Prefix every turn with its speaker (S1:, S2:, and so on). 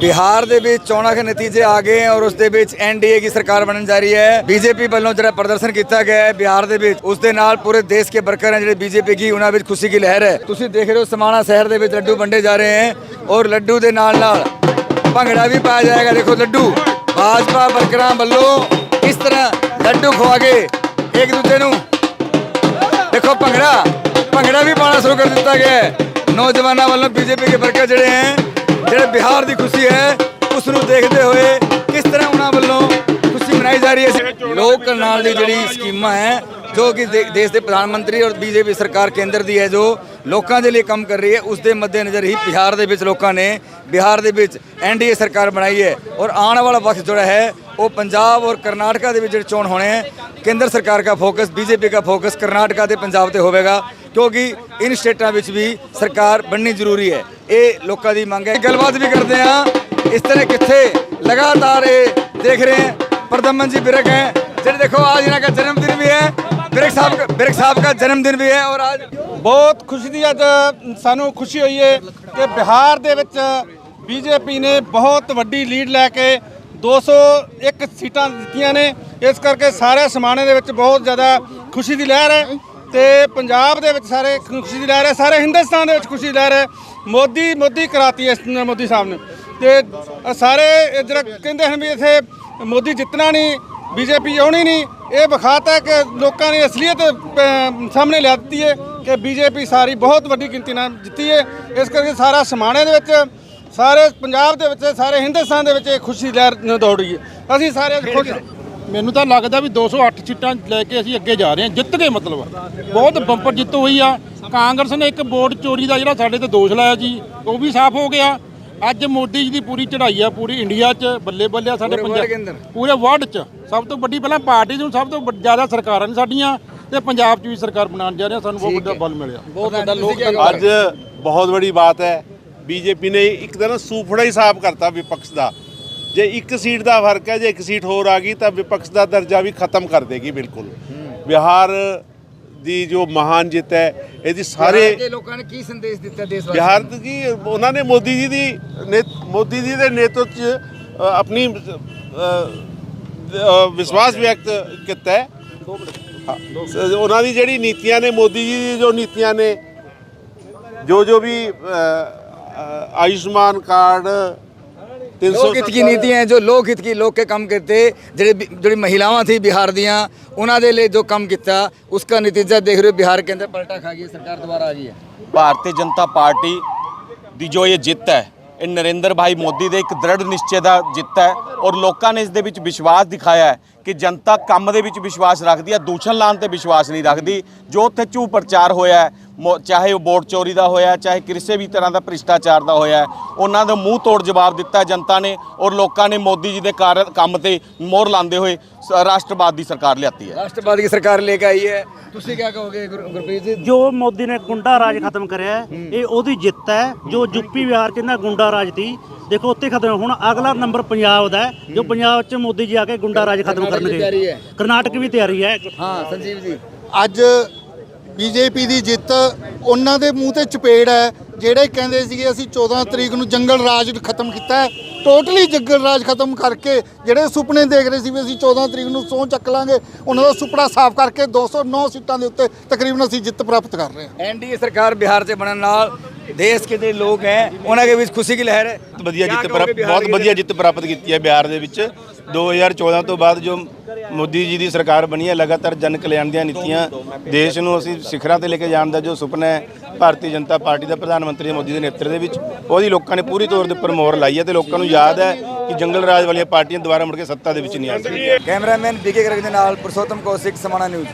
S1: ਬਿਹਾਰ ਦੇ ਵਿੱਚ ਚੋਣਾਂ ਦੇ ਨਤੀਜੇ ਆ ਗਏ ਹੈ ਔਰ ਉਸ ਦੇ ਵਿੱਚ ਐਨਡੀਏ ਦੀ ਸਰਕਾਰ ਬਣਨ ਜਾ ਰਹੀ ਹੈ। ਬੀਜੇਪੀ ਵੱਲੋਂ ਜਿਹੜਾ ਪ੍ਰਦਰਸ਼ਨ ਕੀਤਾ ਗਿਆ ਹੈ ਬਿਹਾਰ ਦੇ ਵਿੱਚ, ਉਸ ਦੇ ਨਾਲ ਪੂਰੇ ਦੇਸ਼ ਕੇ ਵਰਕਰ ਹੈ ਜਿਹੜੇ ਬੀਜੇਪੀ ਕੀ, ਉਹਨਾਂ ਵਿੱਚ ਖੁਸ਼ੀ ਦੀ ਲਹਿਰ ਹੈ। ਤੁਸੀਂ ਦੇਖ ਰਹੇ ਹੋ ਸਮਾਣਾ ਸ਼ਹਿਰ ਦੇ ਵਿੱਚ ਲੱਡੂ ਵੰਡੇ ਜਾ ਰਹੇ ਹੈ ਔਰ ਲੱਡੂ ਦੇ ਨਾਲ ਨਾਲ ਭੰਗੜਾ ਵੀ ਪਾਇਆ ਜਾਏਗਾ। ਦੇਖੋ ਲੱਡੂ, ਭਾਜਪਾ ਵਰਕਰਾਂ ਵੱਲੋਂ ਇਸ ਤਰ੍ਹਾਂ ਲੱਡੂ ਖਵਾ ਕੇ ਇੱਕ ਦੂਜੇ ਨੂੰ ਦੇਖੋ ਭੰਗੜਾ ਭੰਗੜਾ ਵੀ ਪਾਣਾ ਸ਼ੁਰੂ ਕਰ ਦਿੱਤਾ ਗਿਆ ਹੈ। ਨੌਜਵਾਨਾਂ ਵੱਲੋਂ ਬੀਜੇਪੀ ਦੇ ਵਰਕਰ ਜਿਹੜੇ ਹੈ ਜਿਹੜੇ ਬਿਹਾਰ ਦੀ ਖੁਸ਼ੀ ਹੈ ਉਸ ਨੂੰ ਦੇਖਦੇ ਹੋਏ ਕਿਸ ਤਰ੍ਹਾਂ ਉਹਨਾਂ ਵੱਲੋਂ ਖੁਸ਼ੀ ਮਨਾਈ ਜਾ ਰਹੀ ਹੈ? ਲੋਕ ਕਲਿਆਣ ਦੀ ਜਿਹੜੀ ਸਕੀਮਾਂ ਹੈ, ਜੋ ਕਿ ਦੇਸ਼ ਦੇ ਪ੍ਰਧਾਨ ਮੰਤਰੀ ਔਰ ਬੀਜੇਪੀ ਸਰਕਾਰ ਕੇਂਦਰ ਦੀ ਹੈ, ਜੋ ਲੋਕਾਂ ਦੇ ਲਈ ਕੰਮ ਕਰ ਰਹੀ ਹੈ, ਉਸ ਦੇ ਮੱਦੇਨਜ਼ਰ ਹੀ ਬਿਹਾਰ ਦੇ ਵਿੱਚ ਲੋਕਾਂ ਨੇ ਬਿਹਾਰ ਦੇ ਵਿੱਚ ਐਨਡੀਏ ਸਰਕਾਰ ਬਣਾਈ ਹੈ ਔਰ ਆਉਣ ਵਾਲਾ ਵਕਤ ਜਿਹੜਾ ਹੈ, ਉਹ ਪੰਜਾਬ ਔਰ ਕਰਨਾਟਕਾ ਦੇ ਵਿੱਚ ਜਿਹੜੇ ਚੋਣ ਹੋਣੇ ਹੈ, ਕੇਂਦਰ ਸਰਕਾਰ ਦਾ ਫੋਕਸ ਬੀਜੇਪੀ ਦਾ ਫੋਕਸ ਕਰਨਾਟਕਾ ਤੇ ਪੰਜਾਬ ਤੇ ਹੋਵੇਗਾ। ਕਿਉਂਕਿ ਇਨ ਸਟੇਟਾਂ ਵਿੱਚ ਵੀ ਸਰਕਾਰ ਬਣਨੀ ਜ਼ਰੂਰੀ ਹੈ। ਇਹ ਲੋਕਾਂ ਦੀ ਮੰਗ ਹੈ। ਗੱਲਬਾਤ ਵੀ ਕਰਦੇ ਆ ਇਸ ਤਰ੍ਹਾਂ ਕਿੱਥੇ ਲਗਾਤਾਰ ਇਹ ਦੇਖ ਰਹੇ ਹੈ। ਪ੍ਰਧਮਨ ਜੀ ਬਿਰਕ ਹੈ। ਜਿਹੜੇ ਦੇਖੋ ਅੱਜ ਇਹਨਾਂ ਦਾ ਜਨਮ ਦਿਨ ਵੀ ਹੈ। ਬਿਰਕ ਸਾਹਿਬ ਬਿਰਕ ਸਾਹਿਬ ਦਾ ਜਨਮ ਦਿਨ ਵੀ ਹੈ ਔਰ ਅੱਜ
S2: ਬਹੁਤ ਖੁਸ਼ੀ ਦੀ ਅੱਜ ਸਾਨੂੰ ਖੁਸ਼ੀ ਹੋਈ ਹੈ ਕਿ ਬਿਹਾਰ ਦੇ ਵਿੱਚ ਬੀਜੇਪੀ ਨੇ ਬਹੁਤ ਵੱਡੀ ਲੀਡ ਲੈ ਕੇ 201 ਸੀਟਾਂ ਦਿੱਤੀਆਂ ਨੇ। ਇਸ ਕਰਕੇ ਸਾਰੇ ਸਮਾਣੇ ਦੇ ਵਿੱਚ ਬਹੁਤ ਜ਼ਿਆਦਾ ਖੁਸ਼ੀ ਦੀ ਲਹਿਰ ਹੈ। ਤੇ ਪੰਜਾਬ ਦੇ ਵਿੱਚ ਸਾਰੇ ਖੁਸ਼ੀ ਦੀ ਲਹਿਰ ਹੈ, ਸਾਰੇ ਹਿੰਦੁਸਤਾਨ ਦੇ ਵਿੱਚ ਖੁਸ਼ੀ ਦੀ ਲਹਿਰ ਹੈ। ਮੋਦੀ ਮੋਦੀ ਕਰਾਤੀ ਇਸ ਮੋਦੀ ਸਾਹਿਬ ਨੇ। ਤੇ ਸਾਰੇ ਜਿਹੜਾ ਕਹਿੰਦੇ ਹਨ ਵੀ ਇੱਥੇ ਮੋਦੀ ਜਿੱਤਣਾ ਨਹੀਂ, ਬੀਜੇਪੀ ਆਉਣੀ ਨਹੀਂ, ਇਹ ਵਿਖਾਤਾ ਕਿ ਲੋਕਾਂ ਨੇ ਅਸਲੀਅਤ ਸਾਹਮਣੇ ਲਿਆ ਦਿੱਤੀ ਹੈ ਕਿ ਬੀਜੇਪੀ ਸਾਰੀ ਬਹੁਤ ਵੱਡੀ ਗਿਣਤੀ ਨਾਲ ਜਿੱਤੀ ਹੈ। ਇਸ ਕਰਕੇ ਸਾਰਾ ਸਮਾਣੇ ਦੇ ਵਿੱਚ, ਸਾਰੇ ਪੰਜਾਬ ਦੇ ਵਿੱਚ, ਸਾਰੇ ਹਿੰਦੁਸਤਾਨ ਦੇ ਵਿੱਚ ਇਹ ਖੁਸ਼ੀ ਲਹਿਰ ਦੌੜ ਰਹੀ ਹੈ। ਅਸੀਂ ਸਾਰੇ ਖੁਸ਼
S3: ਮੈਨੂੰ ਤਾਂ ਲੱਗਦਾ ਵੀ 208 ਸੀਟਾਂ ਲੈ ਕੇ ਅਸੀਂ ਅੱਗੇ ਜਾ ਰਹੇ ਹਾਂ ਜਿੱਤ ਗਏ ਮਤਲਬ ਬਹੁਤ ਬੰਪਰ ਜਿੱਤ ਹੋਈ ਆ। ਕਾਂਗਰਸ ਨੇ ਇੱਕ ਵੋਟ ਚੋਰੀ ਦਾ ਜਿਹੜਾ ਸਾਡੇ ਤੇ ਦੋਸ਼ ਲਾਇਆ ਜੀ ਉਹ ਵੀ ਸਾਫ਼ ਹੋ ਗਿਆ। ਅੱਜ ਮੋਦੀ ਜੀ ਦੀ ਪੂਰੀ ਚੜ੍ਹਾਈ ਆ ਪੂਰੀ ਇੰਡੀਆ 'ਚ ਬੱਲੇ ਬੱਲੇ ਆ ਸਾਡੇ
S1: ਅੰਦਰ।
S3: ਪੂਰੇ ਵਰਲਡ 'ਚ। ਸਭ ਤੋਂ ਵੱਡੀ ਪਹਿਲਾਂ ਪਾਰਟੀ ਨੂੰ ਸਭ ਤੋਂ ਵੱਡ- ਜ਼ਿਆਦਾ ਸਰਕਾਰਾਂ ਨੇ ਸਾਡੀਆਂ ਤੇ ਪੰਜਾਬ 'ਚ ਵੀ ਸਰਕਾਰ ਬਣਾਉਣ ਜਾ ਰਹੇ ਸਾਨੂੰ ਬਹੁਤ ਵੱਡਾ ਬਲ ਮਿਲਿਆ।
S1: ਬਹੁਤ ਵੱਡਾ ਲੋਕ
S4: ਅੱਜ ਬਹੁਤ ਬੜੀ ਬਾਤ ਹੈ। ਬੀਜੇਪੀ ਨੇ ਇੱਕ ਦਿਨ ਸੂਫੜਾ ਹੀ ਸਾਫ਼ ਕਰਤਾ ਵਿਪਕਸ਼ ਦਾ। ਜੇ ਇੱਕ ਸੀਟ ਦਾ ਫ਼ਰਕ ਹੈ ਜੇ ਇੱਕ ਸੀਟ ਹੋਰ ਆ ਗਈ ਤਾਂ ਵਿਪਕਸ਼ ਦਾ ਦਰਜਾ ਵੀ ਖਤਮ ਕਰ ਦੇਗੀ ਬਿਲਕੁਲ। ਬਿਹਾਰ ਦੀ ਜੋ ਮਹਾਨ ਜਿੱਤ ਹੈ ਇਹਦੀ ਸਾਰੇ
S1: ਦੇ ਲੋਕਾਂ ਨੇ ਕੀ ਸੰਦੇਸ਼ ਦਿੱਤਾ ਦੇਸ਼
S4: ਬਿਹਾਰ ਦੀ ਉਹਨਾਂ ਨੇ ਮੋਦੀ ਜੀ ਦੀ ਨੇ- ਮੋਦੀ ਜੀ ਦੇ ਨੇਤਰਤਵ ਚ ਆਪਣੀ ਵਿਸ਼ਵਾਸ ਵਿਅਕਤ ਕੀਤਾ ਹੈ। ਉਹਨਾਂ ਦੀ ਜਿਹੜੀ ਨੀਤੀਆਂ ਨੇ ਮੋਦੀ ਜੀ ਦੀ ਜੋ ਨੀਤੀਆਂ ਨੇ ਜੋ ਜੋ ਵੀ ਆਯੁਸ਼ਮਾਨ ਕਾਰਡ 300
S1: ਲੋਕ ਹਿੱਤ ਕੀ ਨੀਤੀਆਂ ਜੋ ਲੋਕ ਹਿੱਤ ਕੀ ਲੋਕ ਕੇ ਕੰਮ ਕਰਤੇ ਜਿਹੜੇ ਜਿਹੜੀ ਮਹਿਲਾਵਾਂ ਥੀ ਬਿਹਾਰ ਦੀਆਂ ਉਹਨਾਂ ਦੇ ਲਈ ਜੋ ਕੰਮ ਕੀਤਾ ਉਸका ਨਤੀਜਾ ਦੇਖ ਰਹੇ ਹੋ ਬਿਹਾਰ ਕੇ ਅੰਦਰ ਪਲਟਾ ਖਾ ਗਈ ਹੈ, ਸਰਕਾਰ ਦੁਬਾਰਾ ਆ ਗਈ ਹੈ।
S5: ਭਾਰਤੀ ਜਨਤਾ ਪਾਰਟੀ ਦੀ ਜੋ ਇਹ ਜਿੱਤ ਹੈ ਇਹ ਨਰਿੰਦਰ ਭਾਈ ਮੋਦੀ ਦੇ ਇੱਕ ਦ੍ਰਿੜ ਨਿਸ਼ਚੇ ਦਾ ਜਿੱਤ ਹੈ ਔਰ ਲੋਕਾਂ ਨੇ ਇਸ ਦੇ ਵਿੱਚ ਵਿਸ਼ਵਾਸ ਦਿਖਾਇਆ ਹੈ ਕਿ ਜਨਤਾ ਕੰਮ ਦੇ ਵਿੱਚ ਵਿਸ਼ਵਾਸ ਰੱਖਦੀ ਹੈ ਦੂਸ਼ਣ ਲਾਉਣ ਤੇ ਵਿਸ਼ਵਾਸ ਨਹੀਂ ਰੱਖਦੀ। ਜੋ ਉੱਥੇ ਝੂ ਪ੍ਰਚਾਰ ਹੋਇਆ ਹੈ, ਚਾਹੇ ਉਹ ਵੋਟ ਚੋਰੀ ਦਾ ਹੋਇਆ ਚਾਹੇ ਕਿਸੇ ਵੀ ਤਰ੍ਹਾਂ ਦਾ ਭ੍ਰਿਸ਼ਟਾਚਾਰ ਦਾ ਹੋਇਆ ਉਹਨਾਂ ਦਾ ਮੂੰਹ ਤੋੜ ਜਵਾਬ ਦਿੱਤਾ ਜਨਤਾ ਨੇ ਔਰ ਲੋਕਾਂ ਨੇ ਮੋਦੀ ਜੀ ਦੇ ਕੰਮ ਤੇ ਮੋਹਰ ਲਾਉਂਦੇ ਹੋਏ ਰਾਸ਼ਟਰਵਾਦ ਦੀ ਸਰਕਾਰ ਲਿਆਤੀ ਹੈ।
S1: ਰਾਸ਼ਟਰਵਾਦ ਦੀ ਸਰਕਾਰ ਲੈ ਕੇ ਆਈ ਹੈ। ਤੁਸੀਂ ਕੀ ਕਹੋਗੇ ਗੁਰ- ਗੁਰਪ੍ਰੀਤ ਜੀ?
S6: ਜੋ ਮੋਦੀ ਨੇ ਗੁੰਡਾ ਰਾਜ ਖਤਮ ਕਰਿਆ ਇਹ ਉਹਦੀ ਜਿੱਤ ਹੈ ਜੋ ਯੂਪੀ ਬਿਹਾਰ ਚ ਇਹਨਾਂ ਗੁੰਡਾ ਰਾਜ ਸੀ ਦੇਖੋ ਉੱਥੇ ਖਤਮ ਹੁਣ ਅਗਲਾ ਨੰਬਰ ਪੰਜਾਬ ਦਾ ਹੈ, ਜੋ ਪੰਜਾਬ ਚ ਮੋਦੀ ਜੀ ਆ ਕੇ ਗੁੰਡਾ ਰਾਜ ਖਤਮ
S1: ਦੀ
S6: ਕਰਨਗੇ।
S1: ਹੈ।
S6: ਕਰਨਾਟਕ ਵੀ ਤਿਆਰੀ ਹੈ।
S1: ਹਾਂ ਸੰਜੀਵ ਜੀ।
S7: ਅੱਜ ਬੀਜੇਪੀ ਦੀ ਜਿੱਤ ਉਹਨਾਂ ਦੇ ਮੂੰਹ ਤੇ ਚਪੇੜ ਹੈ, ਜਿਹੜੇ ਕਹਿੰਦੇ ਸੀਗੇ ਅਸੀਂ 14 ਤਰੀਕ ਨੂੰ ਜੰਗਲ ਰਾਜ ਖਤਮ ਕੀਤਾ ਟੋਟਲੀ ਜੰਗਲ ਰਾਜ ਖਤਮ ਕਰਕੇ ਜਿਹੜੇ ਸੁਪਨੇ ਦੇਖ ਰਹੇ ਸੀ ਵੀ ਅਸੀਂ 14 ਤਰੀਕ ਨੂੰ ਸਹੁੰ ਚੱਕ ਲਾਂਗੇ, ਉਹਨਾਂ ਦਾ ਸੁਪਨਾ ਸਾਫ਼ ਕਰਕੇ 209 ਸੀਟਾਂ ਦੇ ਉੱਤੇ ਤਕਰੀਬਨ ਅਸੀਂ ਜਿੱਤ ਪ੍ਰਾਪਤ ਕਰ ਰਹੇ ਹਾਂ।
S1: ਐਨਡੀਏ ਸਰਕਾਰ ਬਿਹਾਰ 'ਚ ਬਣਨ ਨਾਲ ਦੇਸ਼ ਕੇ ਜਿਹੜੇ ਲੋਕ ਹੈ ਉਹਨਾਂ ਦੇ ਵਿੱਚ ਖੁਸ਼ੀ ਦੀ ਲਹਿਰ ਹੈ।
S8: ਵਧੀਆ ਜਿੱਤ ਪ੍ਰਾਪਤ ਬਹੁਤ ਵਧੀਆ ਜਿੱਤ ਪ੍ਰਾਪਤ ਕੀਤੀ ਹੈ ਬਿਹਾਰ ਦੇ ਵਿੱਚ। 2014 ਤੋਂ ਬਾਅਦ ਜੋ ਮੋਦੀ ਜੀ ਦੀ ਸਰਕਾਰ ਬਣੀ ਹੈ ਲਗਾਤਾਰ ਜਨ ਕਲਿਆਣ ਦੀਆਂ ਨੀਤੀਆਂ ਦੇਸ਼ ਨੂੰ ਅਸੀਂ ਸਿਖਰਾਂ ਤੇ ਲੈ ਕੇ ਜਾਣ ਦਾ ਜੋ ਸੁਪਨਾ ਹੈ ਭਾਰਤੀ ਜਨਤਾ ਪਾਰਟੀ ਦਾ ਪ੍ਰਧਾਨ ਮੰਤਰੀ ਮੋਦੀ ਦੇ ਨੇਤਰ ਦੇ ਵਿੱਚ ਉਹਦੀ ਲੋਕਾਂ ਨੇ ਪੂਰੀ ਤੌਰ ਦੇ ਉੱਪਰ ਮੋਹਰ ਲਾਈ ਹੈ ਤੇ ਲੋਕਾਂ ਨੂੰ ਯਾਦ ਹੈ ਕਿ ਜੰਗਲ ਰਾਜ ਵਾਲੀਆਂ ਪਾਰਟੀਆਂ ਦੁਬਾਰਾ ਮੁੜ ਕੇ ਸੱਤਾ ਦੇ ਵਿੱਚ ਨਹੀਂ ਆ ਸਕਦੀਆਂ।
S1: ਕੈਮਰਾਮੈਨ ਬੀਕੇ ਗਰਗ ਦੇ ਨਾਲ ਪੁਰਸ਼ੋਤਮ ਕੌਸ਼ਿਕ ਸਮਾਣਾ ਨਿਊਜ਼।